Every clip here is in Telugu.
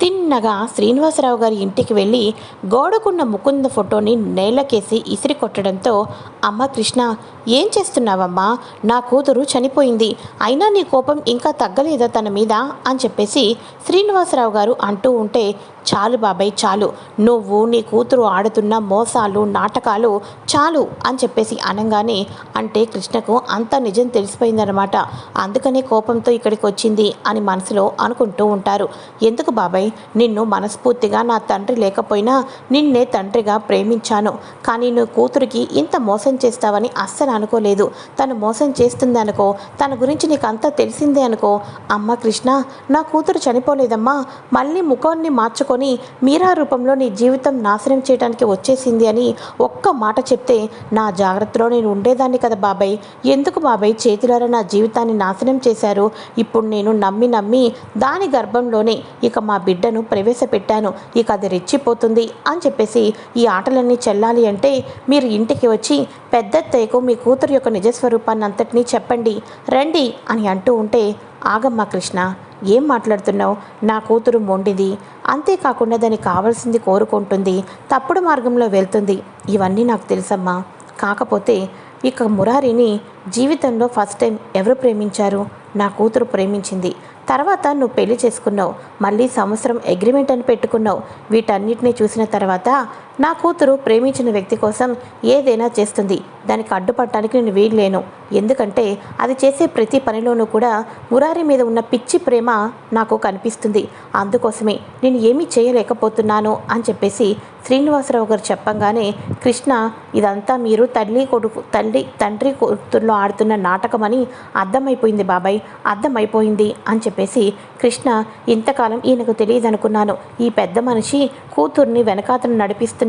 తిన్నగా శ్రీనివాసరావు గారి ఇంటికి వెళ్ళి గోడకున్న ముకుంద ఫోటోని నేలకేసి ఇసిరి కొట్టడంతో అమ్మ కృష్ణ ఏం చేస్తున్నావమ్మా? నా కూతురు చనిపోయింది. అయినా నీ కోపం ఇంకా తగ్గలేదా తన మీద? అని చెప్పేసి శ్రీనివాసరావు గారు అంటూ ఉంటే చాలు బాబాయ్ చాలు. నువ్వు నీ కూతురు ఆడుతున్న మోసాలు నాటకాలు చాలు అని చెప్పేసి అనగానే అంటే కృష్ణకు అంత నిజం తెలిసిపోయిందనమాట అందుకనే కోపంతో ఇక్కడికి వచ్చింది అని మనసులో అనుకుంటూ ఉంటారు. ఎందుకు బాబాయ్? నిన్ను మనస్ఫూర్తిగా నా తండ్రి లేకపోయినా నిన్నే తండ్రిగా ప్రేమించాను. కానీ నువ్వు కూతురికి ఇంత మోసం చేస్తావని అస్సలు అనుకోలేదు. తను మోసం చేస్తుందనుకో తన గురించి నీకు అంతా తెలిసిందే అనుకో అమ్మ కృష్ణ నా కూతురు చనిపోలేదమ్మా. మళ్ళీ ముఖాన్ని మార్చుకో తెచ్చుకొని మీరా రూపంలో నీ జీవితం నాశనం చేయడానికి వచ్చేసింది అని ఒక్క మాట చెప్తే నా జాగ్రత్తలో నేను ఉండేదాన్ని కదా బాబాయ్. ఎందుకు బాబాయ్? చేతులారా నా జీవితాన్ని నాశనం చేశారు. ఇప్పుడు నేను నమ్మి నమ్మి దాని గర్భంలోనే ఇక మా బిడ్డను ప్రవేశపెట్టాను. ఇక అది రెచ్చిపోతుంది అని చెప్పేసి ఈ ఆటలన్నీ చెల్లాలి అంటే మీరు ఇంటికి వచ్చి పెద్దత్తయ్యకు మీ కూతురు యొక్క నిజస్వరూపాన్ని అంతటినీ చెప్పండి. రండి అని అంటూ ఉంటే ఆగమ్మా కృష్ణ ఏం మాట్లాడుతున్నావు? నా కూతురు మొండిది. అంతేకాకుండా దానికి కావాల్సింది కోరుకుంటుంది. తప్పుడు మార్గంలో వెళ్తుంది. ఇవన్నీ నాకు తెలుసమ్మా. కాకపోతే ఇక మురారిని జీవితంలో ఫస్ట్ టైం ఎవరు ప్రేమించారు? నా కూతురు ప్రేమించింది. తర్వాత నువ్వు పెళ్ళి చేసుకున్నావు. మళ్ళీ సంవత్సరం అగ్రిమెంట్ అని పెట్టుకున్నావు. వీటన్నిటిని చూసిన తర్వాత నా కూతురు ప్రేమించిన వ్యక్తి కోసం ఏదైనా చేస్తుంది. దానికి అడ్డుపడటానికి నేను వీల్లేను. ఎందుకంటే అది చేసే ప్రతి పనిలోనూ కూడా మురారి మీద ఉన్న పిచ్చి ప్రేమ నాకు కనిపిస్తుంది. అందుకోసమే నేను ఏమీ చేయలేకపోతున్నాను అని చెప్పేసి శ్రీనివాసరావు గారు చెప్పంగానే కృష్ణ ఇదంతా మీరు తల్లి కొడుకు తల్లి తండ్రి కూతుర్లో ఆడుతున్న నాటకమని అర్థమైపోయింది బాబాయ్ అర్థమైపోయింది అని చెప్పేసి కృష్ణ ఇంతకాలం ఈయనకు తెలియదు అనుకున్నాను ఈ పెద్ద మనిషి కూతుర్ని వెనకాతను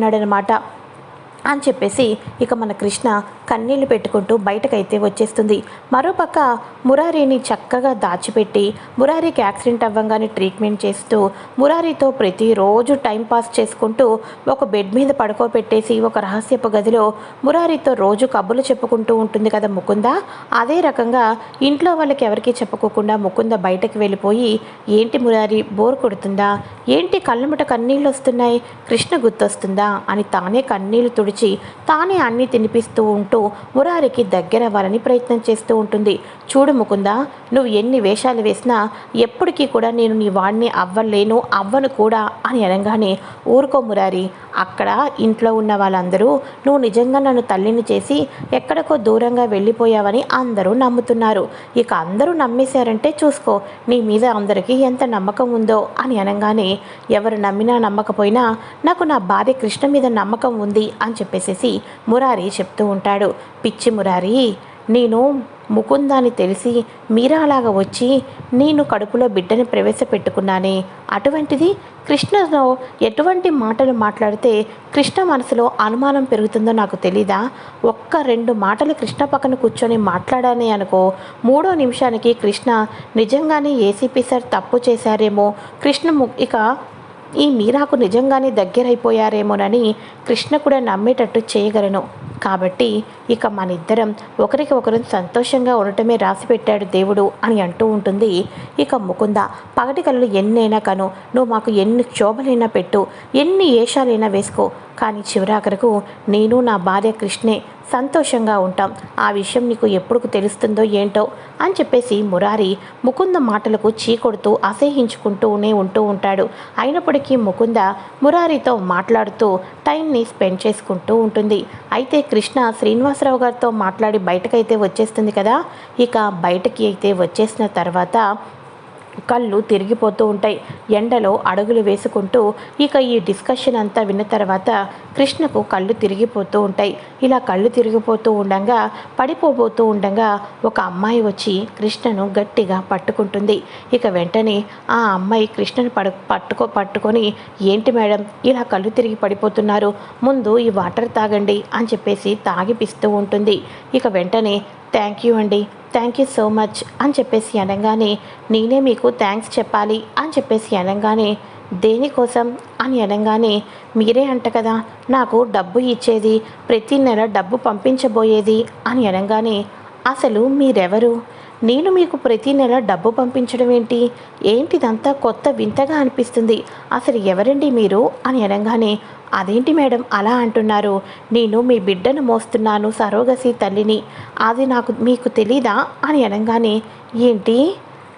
అన్నాడనమాట అని చెప్పేసి ఇక మన కృష్ణ కన్నీళ్ళు పెట్టుకుంటూ బయటకైతే వచ్చేస్తుంది. మరోపక్క మురారిని చక్కగా దాచిపెట్టి మురారికి యాక్సిడెంట్ అవ్వంగానే ట్రీట్మెంట్ చేస్తూ మురారితో ప్రతిరోజు టైం పాస్ చేసుకుంటూ ఒక బెడ్ మీద పడుకోబెట్టేసి ఒక రహస్యపు గదిలో మురారితో రోజు కబుర్లు చెప్పుకుంటూ ఉంటుంది కదా ముకుంద? అదే రకంగా ఇంట్లో వాళ్ళకి ఎవరికీ చెప్పుకోకుండా ముకుంద బయటకు వెళ్ళిపోయి ఏంటి మురారి బోర్ కొడుతుందా? ఏంటి కళ్ళముట కన్నీళ్ళు వస్తున్నాయి? కృష్ణ గుర్తొస్తుందా? అని తానే కన్నీళ్ళు తుడిచి తానే అన్నీ తినిపిస్తూ ఉంటూ మురారికి దగ్గరవ్వాలని ప్రయత్నం చేస్తూ ఉంటుంది. చూడు ముకుందా నువ్వు ఎన్ని వేషాలు వేసినా ఎప్పటికీ కూడా నేను నీ వాడిని అవ్వలేను అవ్వను కూడా అని అనగానే ఊరుకో మురారి అక్కడ ఇంట్లో ఉన్న వాళ్ళందరూ నువ్వు నిజంగా నన్ను తల్లిని చేసి ఎక్కడికో దూరంగా వెళ్ళిపోయావని అందరూ నమ్ముతున్నారు. ఇక అందరూ నమ్మేశారంటే చూసుకో నీ మీద అందరికీ ఎంత నమ్మకం ఉందో అని అనగానే ఎవరు నమ్మినా నమ్మకపోయినా నాకు నా భార్య కృష్ణ మీద నమ్మకం ఉంది అని చెప్పేసేసి మురారి చెప్తూ ఉంటాడు. పిచ్చి మురారి నేను ముకుందాన్ని తెలిసి మీరా అలాగా వచ్చి నేను కడుపులో బిడ్డని ప్రవేశపెట్టుకున్నానే. అటువంటిది కృష్ణలో ఎటువంటి మాటలు మాట్లాడితే కృష్ణ మనసులో అనుమానం పెరుగుతుందో నాకు తెలీదా? ఒక్క రెండు మాటలు కృష్ణ పక్కన కూర్చొని మాట్లాడానే అనుకో. మూడో నిమిషానికి కృష్ణ నిజంగానే ఏసీపీ సార్ తప్పు చేశారేమో. కృష్ణ ఇక ఈ మీరాకు నిజంగానే దగ్గరైపోయారేమోనని కృష్ణ కూడా నమ్మేటట్టు చేయగలను. కాబట్టి ఇక మన ఇద్దరం ఒకరికి ఒకరు సంతోషంగా ఉండటమే రాసి పెట్టాడు దేవుడు అని అంటూ ఉంటుంది. ఇక ముకుంద పగటి కలలు ఎన్నైనా కను నువ్వు మాకు ఎన్ని క్షోభలైనా పెట్టు ఎన్ని ఏషాలైనా వేసుకో. కానీ చివరాఖరకు నేను నా భార్య కృష్ణే సంతోషంగా ఉంటాం. ఆ విషయం నీకు ఎప్పుడు తెలుస్తుందో ఏంటో అని చెప్పేసి మురారి ముకుంద మాటలకు చీకొడుతూ అసహించుకుంటూనే ఉంటూ ఉంటాడు. అయినప్పటికీ ముకుంద మురారితో మాట్లాడుతూ టైంని స్పెండ్ చేసుకుంటూ ఉంటుంది. అయితే కృష్ణ శ్రీనివాసరావు గారితో మాట్లాడి బయటకైతే వచ్చేస్తుంది కదా? ఇక బయటకి అయితే వచ్చేసిన తర్వాత కళ్ళు తిరిగిపోతూ ఉంటాయి. ఎండలో అడుగులు వేసుకుంటూ ఇక ఈ డిస్కషన్ అంతా విన్న తర్వాత కృష్ణకు కళ్ళు తిరిగిపోతూ ఉంటాయి. ఇలా కళ్ళు తిరిగిపోతూ ఉండగా పడిపోబోతూ ఉండగా ఒక అమ్మాయి వచ్చి కృష్ణను గట్టిగా పట్టుకుంటుంది. ఇక వెంటనే ఆ అమ్మాయి కృష్ణను పడు పట్టుకో పట్టుకొని ఏంటి మేడం ఇలా కళ్ళు తిరిగి పడిపోతున్నారు. ముందు ఈ వాటర్ తాగండి అని చెప్పేసి తాగిపిస్తూ ఉంటుంది. ఇక వెంటనే థ్యాంక్ యూ అండి థ్యాంక్ యూ సో మచ్ అని చెప్పేసి అనగానే నేనే మీకు థ్యాంక్స్ చెప్పాలి అని చెప్పేసి అనగానే దేనికోసం అని అనగానే మీరే అంట కదా నాకు డబ్బు ఇచ్చేది ప్రతి నెల డబ్బు పంపించబోయేది అని అనగానే అసలు మీరెవరు? నేను మీకు ప్రతి నెల డబ్బు పంపించడం ఏంటి? ఏంటిదంతా కొత్త వింతగా అనిపిస్తుంది. అసలు ఎవరండి మీరు? అని అనగానే అదేంటి మేడం అలా అంటున్నారు? నేను మీ బిడ్డను మోస్తున్నాను సరోగసి తల్లిని. అది నాకు మీకు తెలీదా? అని అనగానే ఏంటి?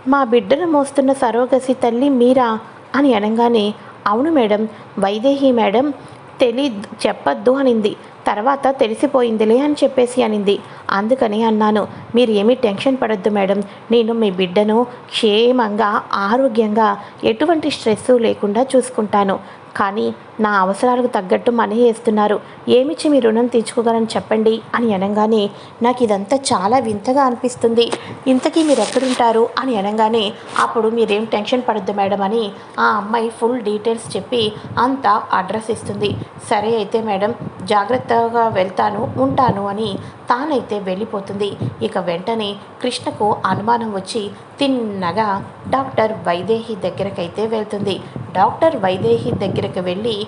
మా బిడ్డను మోస్తున్న సరోగసి తల్లి మీరా? అని అనగానే అవును మేడం వైదేహి మేడం. తెలి చెప్పొద్దు అనింది. తర్వాత తెలిసిపోయిందిలే అని చెప్పేసి అనింది. అందుకని అన్నాను మీరు ఏమీ టెన్షన్ పడద్దు మేడం. నేను మీ బిడ్డను క్షేమంగా ఆరోగ్యంగా ఎటువంటి స్ట్రెస్ లేకుండా చూసుకుంటాను. కానీ నా అవసరాలకు తగ్గట్టు మనీ వేస్తున్నారు. ఏమిచ్చి మీ రుణం తీర్చుకోగలని చెప్పండి అని అనగానే నాకు ఇదంతా చాలా వింతగా అనిపిస్తుంది. ఇంతకీ మీరు ఎక్కడుంటారు అని అనగానే అప్పుడు మీరేం టెన్షన్ పడద్దు మేడం అని ఆ అమ్మాయి ఫుల్ డీటెయిల్స్ చెప్పి అంతా అడ్రస్ ఇస్తుంది. సరే అయితే మేడం జాగ్రత్తగా వెళ్తాను ఉంటాను అని తానైతే వెళ్ళిపోతుంది. ఇక వెంటనే కృష్ణకు అనుమానం వచ్చి తిన్నగా డాక్టర్ వైదేహి దగ్గరకైతే వెళ్తుంది. డాక్టర్ వైదేహి దగ్గరికి వెళ్ళి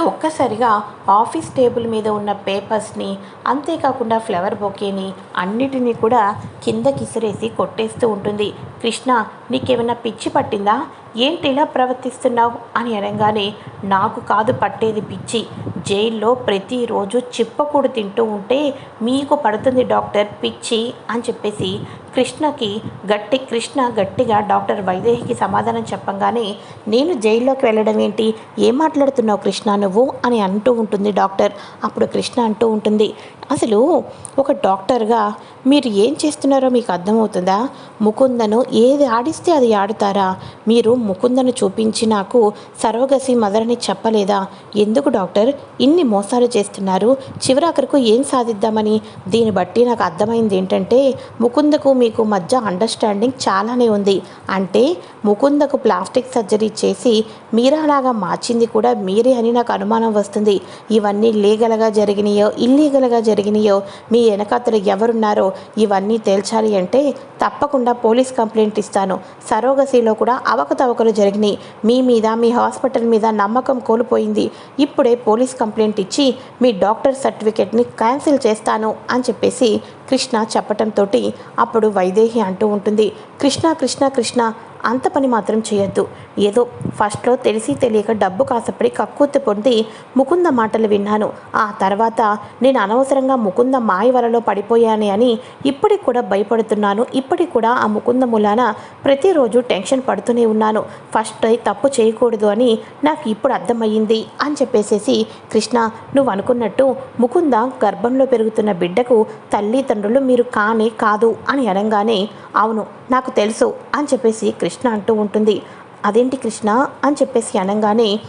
ఒక్కసారిగా ఆఫీస్ టేబుల్ మీద ఉన్న పేపర్స్ని అంతేకాకుండా ఫ్లవర్ బొకేని అన్నిటినీ కూడా కిందకి ఇసిరేసి కొట్టేస్తూ ఉంటుంది. కృష్ణ నీకేమైనా పిచ్చి పట్టిందా? ఏంటి ఇలా ప్రవర్తిస్తున్నావు? అని అనగానే నాకు కాదు పట్టేది పిచ్చి. జైల్లో ప్రతిరోజు చిప్పకూడు తింటూ ఉంటే మీకు పడుతుంది డాక్టర్ పిచ్చి అని చెప్పేసి కృష్ణకి గట్టి కృష్ణ గట్టిగా డాక్టర్ వైదేహికి సమాధానం చెప్పంగానే నేను జైల్లోకి వెళ్ళడం ఏంటి? ఏం మాట్లాడుతున్నావు కృష్ణ నువ్వు? అని అంటూ ఉంటుంది డాక్టర్. అప్పుడు కృష్ణ అంటూ ఉంటుంది అసలు ఒక డాక్టర్గా మీరు ఏం చేస్తున్నారో మీకు అర్థమవుతుందా? ముకుందను ఏది ఆడిస్తే అది ఆడుతారా? మీరు ముకుందను చూపించి నాకు సర్వగసి మదరని చెప్పలేదా? ఎందుకు డాక్టర్? ఇన్ని మోసాలు చేస్తున్నారు. చివరాఖరకు ఏం సాధిద్దామని? దీన్ని బట్టి నాకు అర్థమైంది ఏంటంటే ముకుందకు మీకు మధ్య అండర్స్టాండింగ్ చాలానే ఉంది. అంటే ముకుందకు ప్లాస్టిక్ సర్జరీ చేసి మీరాలాగా మార్చింది కూడా మీరే అని నాకు అనుమానం వస్తుంది. ఇవన్నీ లీగల్గా జరిగినాయో ఇల్లీగల్గా జరిగినాయో మీ వెనకాతలు ఎవరున్నారో ఇవన్నీ తేల్చాలి అంటే తప్పకుండా పోలీస్ కంప్లైంట్ ఇస్తాను. సరోగసిలో కూడా అవకతవకలు జరిగినాయి. మీ మీద మీ హాస్పిటల్ మీద నమ్మకం కోల్పోయింది. ఇప్పుడే పోలీస్ కంప్లైంట్ ఇచ్చి మీ డాక్టర్ సర్టిఫికేట్ని క్యాన్సిల్ చేస్తాను అని చెప్పేసి కృష్ణ చెప్పటంతో అప్పుడు వైదేహి అంటూ ఉంటుంది. కృష్ణ కృష్ణ కృష్ణ అంత పని మాత్రం చేయొద్దు. ఏదో ఫస్ట్లో తెలిసి తెలియక డబ్బు కాసపడి కక్కుర్తి పొంది ముకుంద మాటలు విన్నాను. ఆ తర్వాత నేను అనవసరంగా ముకుంద మాయ వలలో పడిపోయానే అని ఇప్పటికి కూడా భయపడుతున్నాను. ఇప్పటికి కూడా ఆ ముకుంద మూలాన ప్రతిరోజు టెన్షన్ పడుతూనే ఉన్నాను. ఫస్ట్ తప్పు చేయకూడదు అని నాకు ఇప్పుడు అర్థమయ్యింది అని చెప్పేసేసి కృష్ణ నువ్వు అనుకున్నట్టు ముకుంద గర్భంలో పెరుగుతున్న బిడ్డకు తల్లిదండ్రులు మీరు కానే కాదు అని అనగానే అవును నాకు తెలుసు అని చెప్పేసి కృష్ణ కృష్ణ అంటూ ఉంటుంది. అదేంటి కృష్ణ? అని చెప్పేసి అనగానే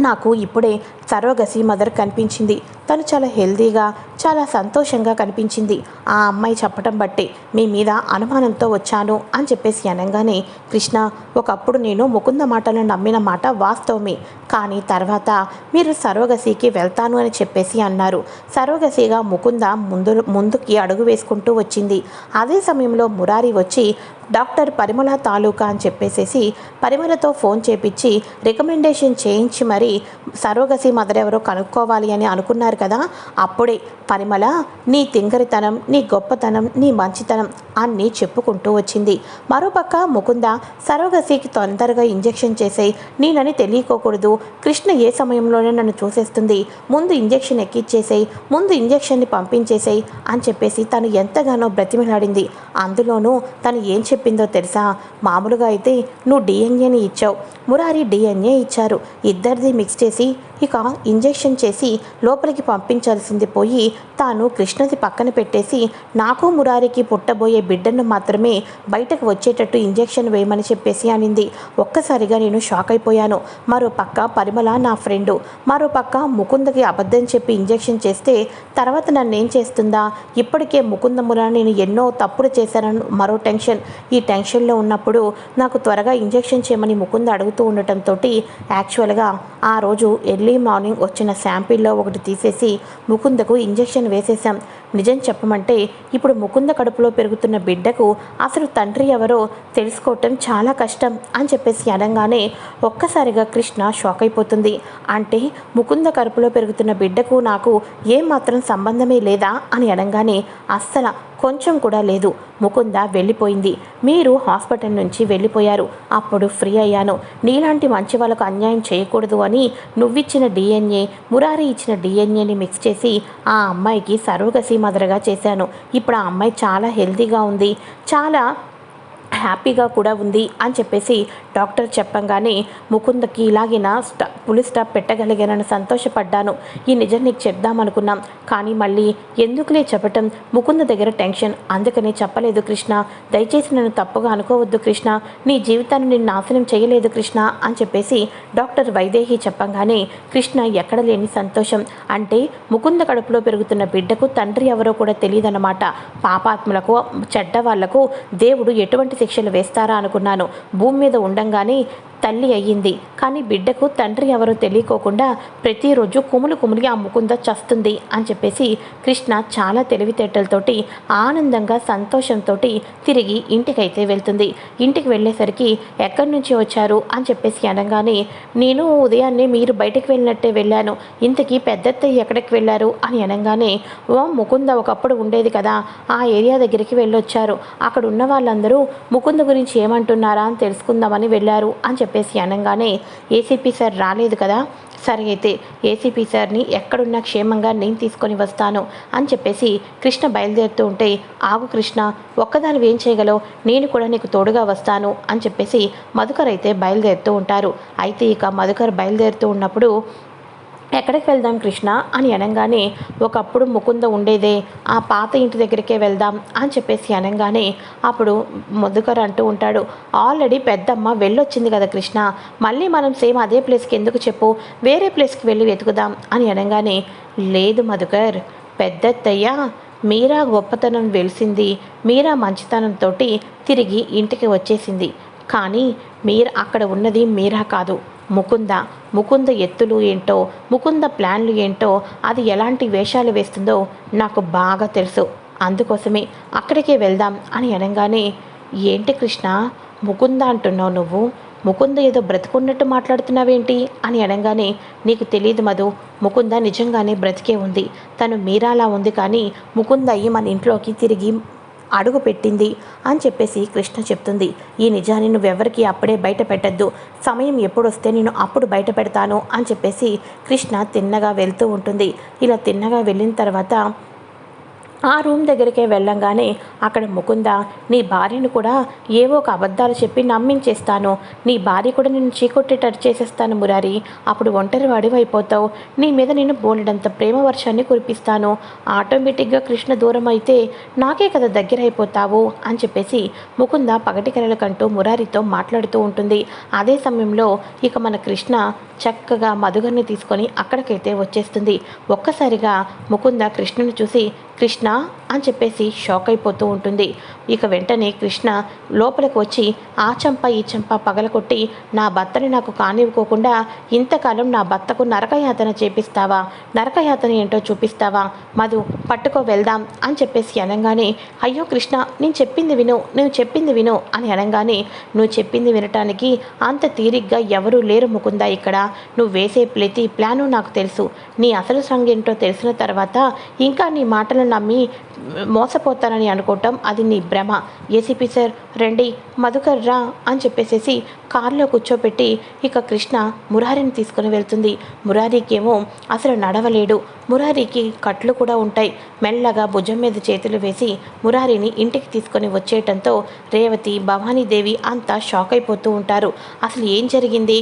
నాకు ఇప్పుడే సరోగసి మదర్ కనిపించింది. తను చాలా హెల్దీగా చాలా సంతోషంగా కనిపించింది. ఆ అమ్మాయి చెప్పటం బట్టి మీ మీద అనుమానంతో వచ్చాను అని చెప్పేసి అనగానే కృష్ణ ఒకప్పుడు నేను ముకుంద మాటలను నమ్మిన మాట వాస్తవమే. కానీ తర్వాత మీరు సరోగసికి వెళ్తాను అని చెప్పేసి అన్నారు. సరోగసిగా ముకుంద ముందు ముందుకి అడుగు వేసుకుంటూ వచ్చింది. అదే సమయంలో మురారి వచ్చి డాక్టర్ పరిమళ తాలూకా అని చెప్పేసేసి పరిమళతో ఫోన్ చేపించి రికమెండేషన్ చేయించి మరి సరోగసి మదర్ ఎవరో కనుక్కోవాలి అని అనుకున్నారు కదా? అప్పుడే పరిమళ నీ తింగరితనం నీ గొప్పతనం నీ మంచితనం అన్నీ చెప్పుకుంటూ వచ్చింది. మరోపక్క ముకుంద సరోగసికి తొందరగా ఇంజెక్షన్ చేసేయి నేనని తెలియకోకూడదు. కృష్ణ ఏ సమయంలోనే నన్ను చూసేస్తుంది. ముందు ఇంజెక్షన్ ఎక్కిచ్చేసేయి ముందు ఇంజెక్షన్ని పంపించేసేయి అని చెప్పేసి తను ఎంతగానో బ్రతిమిలాడింది. అందులోనూ తను ఏం చెప్పిందో తెలుసా? మామూలుగా అయితే నువ్వు డిఎన్ఏని ఇచ్చావు. మురారి డిఎన్ఏ ఇచ్చారు. ఇద్దరిది మిక్స్ చేసి ఇక ఇంజెక్షన్ చేసి లోపలికి పంపించాల్సింది పోయి తాను కృష్ణది పక్కన పెట్టేసి నాకు మురారికి పుట్టబోయే బిడ్డను మాత్రమే బయటకు వచ్చేటట్టు ఇంజెక్షన్ వేయమని చెప్పేసి అనింది. ఒక్కసారిగా నేను షాక్ అయిపోయాను. మరో పక్క పరిమళ నా ఫ్రెండు మరో పక్క ముకుందకి అబద్ధం చెప్పి ఇంజెక్షన్ చేస్తే తర్వాత నన్ను ఏం చేస్తుందా? ఇప్పటికే ముకుంద మూలన నేను ఎన్నో తప్పులు చేశానని మరో టెన్షన్. ఈ టెన్షన్లో ఉన్నప్పుడు నాకు త్వరగా ఇంజెక్షన్ చేయమని ముకుంద అడుగుతూ ఉండటంతో యాక్చువల్గా ఆ రోజు ఎర్లీ మార్నింగ్ వచ్చిన శాంపిల్లో ఒకటి తీసేసి ముకుందకు ఇంజెక్షన్ వేసేశాం. నిజం చెప్పమంటే ఇప్పుడు ముకుంద కడుపులో పెరుగుతున్న బిడ్డకు అసలు తండ్రి ఎవరో తెలుసుకోవటం చాలా కష్టం అని చెప్పేసి అనగానే ఒక్కసారిగా కృష్ణ షాక్ అయిపోతుంది. అంటే ముకుంద కడుపులో పెరుగుతున్న బిడ్డకు నాకు ఏమాత్రం సంబంధమే లేదా అని అనగానే అస్సలు కొంచెం కూడా లేదు. ముకుంద వెళ్ళిపోయింది. మీరు హాస్పిటల్ నుంచి వెళ్ళిపోయారు. అప్పుడు ఫ్రీ అయ్యాను. నీలాంటి మంచి వాళ్ళకు అన్యాయం చేయకూడదు అని నువ్విచ్చిన డిఎన్ఏ మురారి ఇచ్చిన డిఎన్ఏని మిక్స్ చేసి ఆ అమ్మాయికి సరోగసి మదరగా చేశాను. ఇప్పుడు ఆ అమ్మాయి చాలా హెల్తీగా ఉంది. చాలా హ్యాపీగా కూడా ఉంది అని చెప్పేసి డాక్టర్ చెప్పంగానే ముకుందకి ఇలాగిన స్టా పులి స్టాప్ పెట్టగలిగానని సంతోషపడ్డాను. ఈ నిజం నీకు చెప్దామనుకున్నాం. కానీ మళ్ళీ ఎందుకులే చెప్పటం? ముకుంద దగ్గర టెన్షన్. అందుకనే చెప్పలేదు కృష్ణ. దయచేసి నన్ను తప్పుగా అనుకోవద్దు కృష్ణ. నీ జీవితాన్ని నేను నాశనం చేయలేదు కృష్ణ అని చెప్పేసి డాక్టర్ వైదేహి చెప్పంగానే కృష్ణ ఎక్కడ లేని సంతోషం. అంటే ముకుంద కడుపులో పెరుగుతున్న బిడ్డకు తండ్రి ఎవరో కూడా తెలియదన్నమాట. పాపాత్ములకు చెడ్డ వాళ్ళకు దేవుడు ఎటువంటి శిక్షలు వేస్తారా అనుకున్నాను. భూమి మీద ఉండంగానే తల్లి అయ్యింది. కానీ బిడ్డకు తండ్రి ఎవరో తెలియకోకుండా ప్రతిరోజు కుములు కుములి ఆ ముకుంద చస్తుంది అని చెప్పేసి కృష్ణ చాలా తెలివితేటలతోటి ఆనందంగా సంతోషంతో తిరిగి ఇంటికైతే వెళ్తుంది. ఇంటికి వెళ్ళేసరికి ఎక్కడి నుంచి వచ్చారు అని చెప్పేసి అనగానే నేను ఉదయాన్నే మీరు బయటకు వెళ్ళినట్టే వెళ్ళాను. ఇంతకీ పెద్దత్తయ్య ఎక్కడికి వెళ్ళారు? అని అనగానే ఓ ముకుంద ఒకప్పుడు ఉండేది కదా ఆ ఏరియా దగ్గరికి వెళ్ళొచ్చారు. అక్కడ ఉన్న వాళ్ళందరూ ముకుంద గురించి ఏమంటున్నారా అని తెలుసుకుందామని వెళ్ళారు అని చెప్పి చెప్పేసి అనగానే ఏసీపీ సార్ రాలేదు కదా? సరే అయితే ఏసీపీ సార్ని ఎక్కడున్నా క్షేమంగా నేను తీసుకొని వస్తాను అని చెప్పేసి కృష్ణ బయలుదేరుతూ ఉంటే ఆగు కృష్ణ ఒక్కదానివి ఏం చేయగలవు? నేను కూడా నీకు తోడుగా వస్తాను అని చెప్పేసి మధుకర్ అయితే బయలుదేరుతూ ఉంటారు. అయితే ఇక మధుకర్ బయలుదేరుతూ ఉన్నప్పుడు ఎక్కడికి వెళ్దాం కృష్ణ అని అనగానే ఒకప్పుడు ముకుంద ఉండేదే ఆ పాత ఇంటి దగ్గరికే వెళ్దాం అని చెప్పేసి అనగానే అప్పుడు ముద్దుకర్ అంటూ ఉంటాడు ఆల్రెడీ పెద్దమ్మ వెళ్ళొచ్చింది కదా కృష్ణ మళ్ళీ మనం సేమ్ అదే ప్లేస్కి ఎందుకు చెప్పు వేరే ప్లేస్కి వెళ్ళి వెతుకుదాం అని అనగానే లేదు మధుకర్ పెద్దత్తయ్య మీరా గొప్పతనం వెలిసింది మీరా మంచితనంతో తిరిగి ఇంటికి వచ్చేసింది కానీ మీర్ అక్కడ ఉన్నది మీరా కాదు. ముకుంద ముకుంద ఎత్తులు ఏంటో ముకుంద ప్లాన్లు ఏంటో అది ఎలాంటి వేషాలు వేస్తుందో నాకు బాగా తెలుసు. అందుకోసమే అక్కడికే వెళ్దాం అని అనగానే ఏంటి కృష్ణ ముకుంద అంటున్నావు నువ్వు? ముకుంద ఏదో బ్రతుకున్నట్టు మాట్లాడుతున్నావేంటి? అని అనగానే నీకు తెలియదు మధు ముకుంద నిజంగానే బ్రతికే ఉంది. తను మీరాలా ఉంది కానీ ముకుంద అయ్యి మన ఇంట్లోకి తిరిగి అడుగు పెట్టింది అని చెప్పేసి కృష్ణ చెప్తుంది. ఈ నిజాన్ని నువ్వెవరికి అప్పుడే బయట పెట్టద్దు సమయం ఎప్పుడొస్తే నేను అప్పుడు బయట పెడతాను అని చెప్పేసి కృష్ణ తిన్నగా వెళ్తూ ఉంటుంది. ఇలా తిన్నగా వెళ్ళిన తర్వాత ఆ రూమ్ దగ్గరికే వెళ్ళంగానే అక్కడ ముకుంద నీ భార్యను కూడా ఏవో ఒక అబద్ధాలు చెప్పి నమ్మించేస్తాను. నీ భార్య కూడా నేను చీకొట్టేటట్టు చేసేస్తాను మురారి. అప్పుడు ఒంటరి వాడివి అయిపోతావు. నీ మీద నేను బోలెడంత ప్రేమ వర్షాన్ని కురిపిస్తాను. ఆటోమేటిక్గా కృష్ణ దూరం అయితే నాకే కదా దగ్గర అయిపోతావు అని చెప్పేసి ముకుంద పగటి కలల కంటూ మురారితో మాట్లాడుతూ ఉంటుంది. అదే సమయంలో ఇక మన కృష్ణ చక్కగా మధుగర్ని తీసుకొని అక్కడికైతే వచ్చేస్తుంది. ఒక్కసారిగా ముకుంద కృష్ణను చూసి కృష్ణ అని చెప్పేసి షాక్ అయిపోతూ ఉంటుంది. ఇక వెంటనే కృష్ణ లోపలికి వచ్చి ఆ చంప ఈ చంప పగలకొట్టి నా భర్తని నాకు కానివ్వకోకుండా ఇంతకాలం నా భర్తకు నరకయాతన చేపిస్తావా? నరకయాతన ఏంటో చూపిస్తావా? మధు పట్టుకో వెళ్దాం అని చెప్పేసి అనగానే అయ్యో కృష్ణ నేను చెప్పింది విను నువ్వు చెప్పింది విను అని అనగానే నువ్వు చెప్పింది వినటానికి అంత తీరిగ్గా ఎవరూ లేరు ముకుందా ఇక్కడ. నువ్వు వేసే ప్రతి ప్లాను నాకు తెలుసు. నీ అసలు సంగేంటో తెలిసిన తర్వాత ఇంకా నీ మాటలు నమ్మి మోసపోతానని అనుకోవటం అది నీ భ్రమ. ఏసీపీ సార్ రండి మధుకర్ రా అని చెప్పేసేసి కారులో కూర్చోపెట్టి ఇక కృష్ణ మురారిని తీసుకుని వెళ్తుంది. మురారీకేమో అసలు నడవలేడు. మురారికి కట్లు కూడా ఉంటాయి. మెల్లగా భుజం మీద చేతులు వేసి మురారిని ఇంటికి తీసుకొని వచ్చేయటంతో రేవతి భవానీదేవి అంతా షాక్ అయిపోతూ ఉంటారు. అసలు ఏం జరిగింది?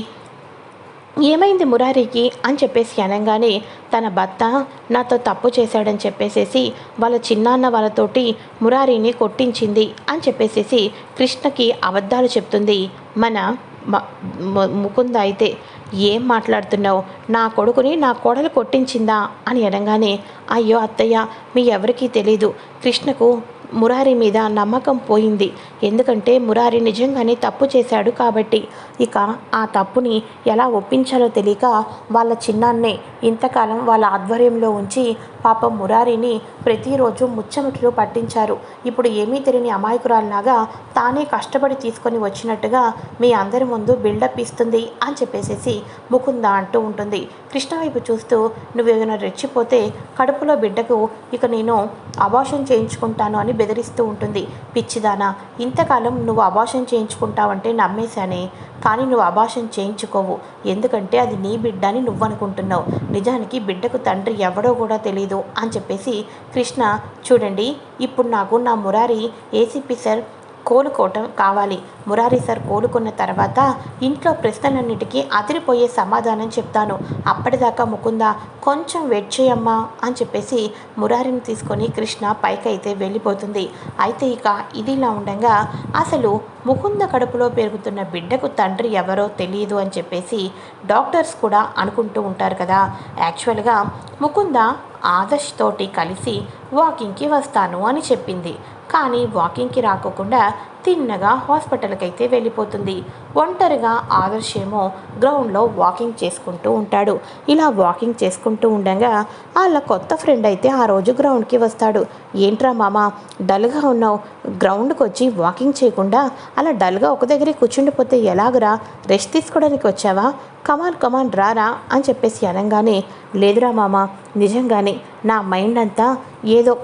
ఏమైంది మురారికి అని చెప్పేసి అనగానే తన భర్త నాతో తప్పు చేశాడని చెప్పేసేసి వాళ్ళ చిన్నాన్న వాళ్ళతోటి మురారిని కొట్టించింది అని చెప్పేసేసి కృష్ణకి అబద్ధాలు చెప్తుంది. మన ముకుంద అయితే ఏం మాట్లాడుతున్నావు? నా కొడుకుని నా కోడలు కొట్టించిందా? అని అనగానే అయ్యో అత్తయ్య మీ ఎవరికీ తెలీదు. కృష్ణకు మురారి మీద నమ్మకం పోయింది. ఎందుకంటే మురారి నిజంగానే తప్పు చేశాడు కాబట్టి. ఇక ఆ తప్పుని ఎలా ఒప్పించాలో తెలియక వాళ్ళ చిన్నాన్నే ఇంతకాలం వాళ్ళ ఆధ్వర్యంలో ఉంచి పాపం మురారిని ప్రతిరోజు ముచ్చముట్లు పట్టించారు. ఇప్పుడు ఏమీ తెలియని అమాయకురాల్లాగా తానే కష్టపడి తీసుకొని వచ్చినట్టుగా మీ అందరి ముందు బిల్డప్ ఇస్తుంది అని చెప్పేసేసి ముకుంద అంటూ ఉంటుంది. కృష్ణ వైపు చూస్తూ నువ్వేమైనా రెచ్చిపోతే కడుపులో బిడ్డకు ఇక నేను అబాషన్ చేయించుకుంటాను అని బెదిరిస్తూ ఉంటుంది. పిచ్చిదానా ఇంతకాలం నువ్వు అబాషన్ చేయించుకుంటావంటే నమ్మేశానే కానీ నువ్వు అబాషన్ చేయించుకోవు. ఎందుకంటే అది నీ బిడ్డ అని నువ్వు అనుకుంటున్నావు నిజానికి బిడ్డకు తండ్రి ఎవడో కూడా తెలీదు అని చెప్పేసి కృష్ణ చూడండి ఇప్పుడు నాకు నా మురారి ఏసీపీ సార్ కోలుకోవటం కావాలి. మురారి సార్ కోలుకున్న తర్వాత ఇంట్లో ప్రశ్నలన్నిటికీ అదిరిపోయే సమాధానం చెప్తాను. అప్పటిదాకా ముకుంద కొంచెం వెయిట్ చేయమ్మా అని చెప్పేసి మురారిని తీసుకొని కృష్ణ పైకైతే వెళ్ళిపోతుంది. అయితే ఇక ఇదిలా ఉండగా అసలు ముకుంద కడుపులో పెరుగుతున్న బిడ్డకు తండ్రి ఎవరో తెలియదు అని చెప్పేసి డాక్టర్స్ కూడా అనుకుంటూ ఉంటారు కదా. యాక్చువల్గా ముకుంద ఆదర్శ్ తోటి కలిసి వాకింగ్కి వస్తాను అని చెప్పింది. కానీ వాకింగ్కి రాకోకుండా తిన్నగా హాస్పిటల్కి అయితే వెళ్ళిపోతుంది. ఒంటరిగా ఆదర్శేమో గ్రౌండ్లో వాకింగ్ చేసుకుంటూ ఉంటాడు. ఇలా వాకింగ్ చేసుకుంటూ ఉండగా వాళ్ళ కొత్త ఫ్రెండ్ అయితే ఆ రోజు గ్రౌండ్కి వస్తాడు. ఏంట్రా మామ డల్గా ఉన్నావు. గ్రౌండ్కి వచ్చి వాకింగ్ చేయకుండా అలా డల్గా ఒక దగ్గరే కూర్చుండిపోతే ఎలాగరా? రెస్ట్ తీసుకోవడానికి వచ్చావా? కమాన్ కమాన్ రారా? అని చెప్పేసి అనగానే లేదురా మామ నిజంగానే నా మైండ్ అంతా ఏదో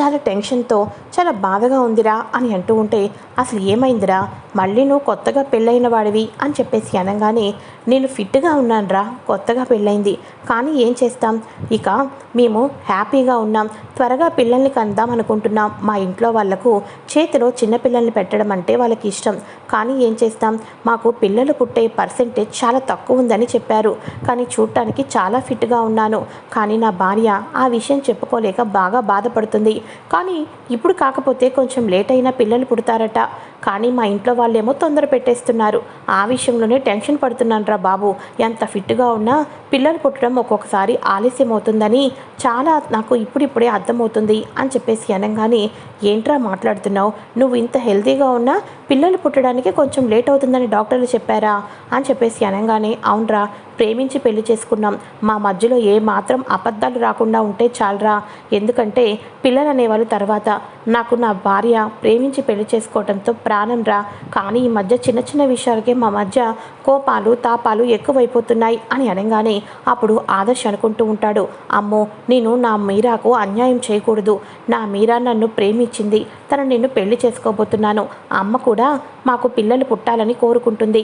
చాలా టెన్షన్తో చాలా బాధగా ఉందిరా అని అంటూ ఉంటే అసలు ఏమైందిరా? మళ్ళీ నువ్వు కొత్తగా పెళ్ళైన వాడివి అని చెప్పేసి అనగానే నేను ఫిట్గా ఉన్నానురా కొత్తగా పెళ్ళైంది. కానీ ఏం చేస్తాం? ఇక మేము హ్యాపీగా ఉన్నాం. త్వరగా పిల్లల్ని కందాం అనుకుంటున్నాం. మా ఇంట్లో వాళ్ళకు చేతిలో చిన్నపిల్లల్ని పెట్టడం అంటే వాళ్ళకి ఇష్టం. కానీ ఏం చేస్తాం? మాకు పిల్లలు పుట్టే పర్సెంటేజ్ చాలా తక్కువ ఉందని చెప్పారు. కానీ చూడటానికి చాలా ఫిట్గా ఉన్నాను. కానీ నా భార్య ఆ విషయం చెప్పుకోలేక బాగా బాధపడుతుంది. కానీ ఇప్పుడు కాకపోతే కొంచెం లేట్ అయినా పిల్లలు పుడతారట. కానీ మా ఇంట్లో వాళ్ళేమో తొందర పెట్టేస్తున్నారు. ఆ విషయంలోనే టెన్షన్ పడుతున్నాను రా బాబు. ఎంత ఫిట్గా ఉన్నా పిల్లలు పుట్టడం ఒక్కొక్కసారి ఆలస్యం అవుతుందని చాలా నాకు ఇప్పుడిప్పుడే అర్థమవుతుంది అని చెప్పేసి అనగానే ఏంట్రా మాట్లాడుతున్నావు? నువ్వు ఇంత హెల్తీగా ఉన్నా పిల్లలు పుట్టడానికి కొంచెం లేట్ అవుతుందని డాక్టర్లు చెప్పారా? అని చెప్పేసి అనగానే అవునరా. ప్రేమించి పెళ్ళి చేసుకున్నాం. మా మధ్యలో ఏ మాత్రం అబద్ధాలు రాకుండా ఉంటే చాలరా? ఎందుకంటే పిల్లలు అనేవాళ్ళు తర్వాత. నాకు నా భార్య ప్రేమించి పెళ్ళి చేసుకోవడంతో ప్రాణం రా కానీ ఈ మధ్య చిన్న చిన్న విషయాలకే మా మధ్య కోపాలు తాపాలు ఎక్కువైపోతున్నాయి అని అనగానే అప్పుడు ఆదర్శ్ అనుకుంటూ ఉంటాడు. అమ్మో నేను నా మీరాకు అన్యాయం చేయకూడదు. నా మీరా నన్ను ప్రేమించింది. తను నిన్ను పెళ్ళి చేసుకోబోతున్నాను. అమ్మ కూడా మాకు పిల్లలు పుట్టాలని కోరుకుంటుంది.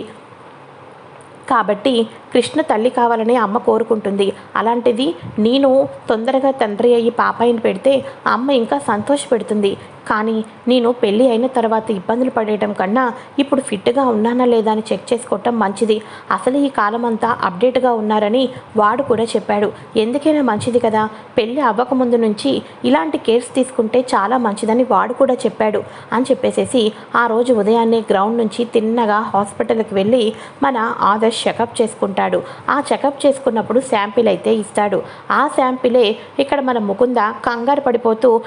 కాబట్టి కృష్ణ తల్లి కావాలని అమ్మ కోరుకుంటుంది. అలాంటిది నేను తొందరగా తండ్రి అయ్యి పాపాయిని పెడితే అమ్మ ఇంకా సంతోషపెడుతుంది. కానీ నేను పెళ్ళి అయిన తర్వాత ఇబ్బందులు పడేయడం కన్నా ఇప్పుడు ఫిట్గా ఉన్నానా లేదా అని చెక్ చేసుకోవటం మంచిది. అసలు ఈ కాలం అంతా అప్డేట్గా ఉన్నారని వాడు కూడా చెప్పాడు. ఎందుకైనా మంచిది కదా? పెళ్ళి అవ్వకముందు నుంచి ఇలాంటి కేర్స్ తీసుకుంటే చాలా మంచిదని వాడు కూడా చెప్పాడు అని చెప్పేసేసి ఆ రోజు ఉదయాన్నే గ్రౌండ్ నుంచి తిన్నగా హాస్పిటల్కి వెళ్ళి మన ఆదర్శ్ చెకప్ చేసుకుంటాడు. ఆ చెకప్ చేసుకున్నప్పుడు శాంపిల్ అయితే ఇస్తాడు. ఆ శాంపిలే ఇక్కడ మన ముకుంద కంగారు పడిపోతూ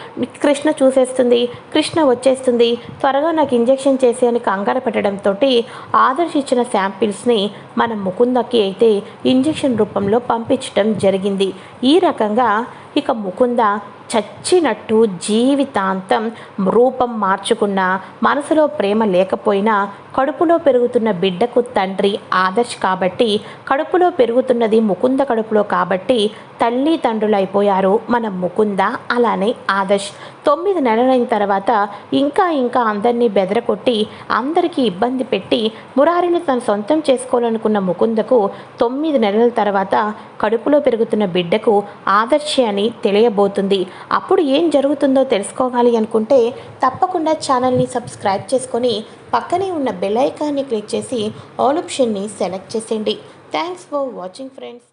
కృష్ణ చూసేస్తుంది. కృష్ణ వచ్చేస్తుంది. త్వరగా నాకు ఇంజెక్షన్ చేసి అని కంగారు పెట్టడంతో ఆదర్శ్ ఇచ్చిన శాంపిల్స్ని మన ముకుందకి అయితే ఇంజెక్షన్ రూపంలో పంపించడం జరిగింది. ఈ రకంగా ఇక ముకుంద చచ్చినట్టు జీవితాంతం రూపం మార్చుకున్న మనసులో ప్రేమ లేకపోయినా కడుపులో పెరుగుతున్న బిడ్డకు తండ్రి ఆదర్శ్ కాబట్టి కడుపులో పెరుగుతున్నది ముకుంద కడుపులో కాబట్టి తల్లి తండ్రులు అయిపోయారు మన ముకుంద అలానే ఆదర్శ్. తొమ్మిది నెలలైన తర్వాత ఇంకా ఇంకా అందరినీ బెదరకొట్టి అందరికీ ఇబ్బంది పెట్టి మురారిని తను సొంతం చేసుకోవాలనుకున్న ముకుందకు తొమ్మిది నెలల తర్వాత కడుపులో పెరుగుతున్న బిడ్డకు ఆదర్శ అని తెలియబోతుంది. అప్పుడు ఏం జరుగుతుందో తెలుసుకోవాలి అనుకుంటే తప్పకుండా ఛానల్ని సబ్స్క్రైబ్ చేసుకొని పక్కనే ఉన్న బెల్ ఐకాన్ని క్లిక్ చేసి ఆల్ ఆప్షన్ని సెలెక్ట్ చేసేయండి. Thanks for watching friends.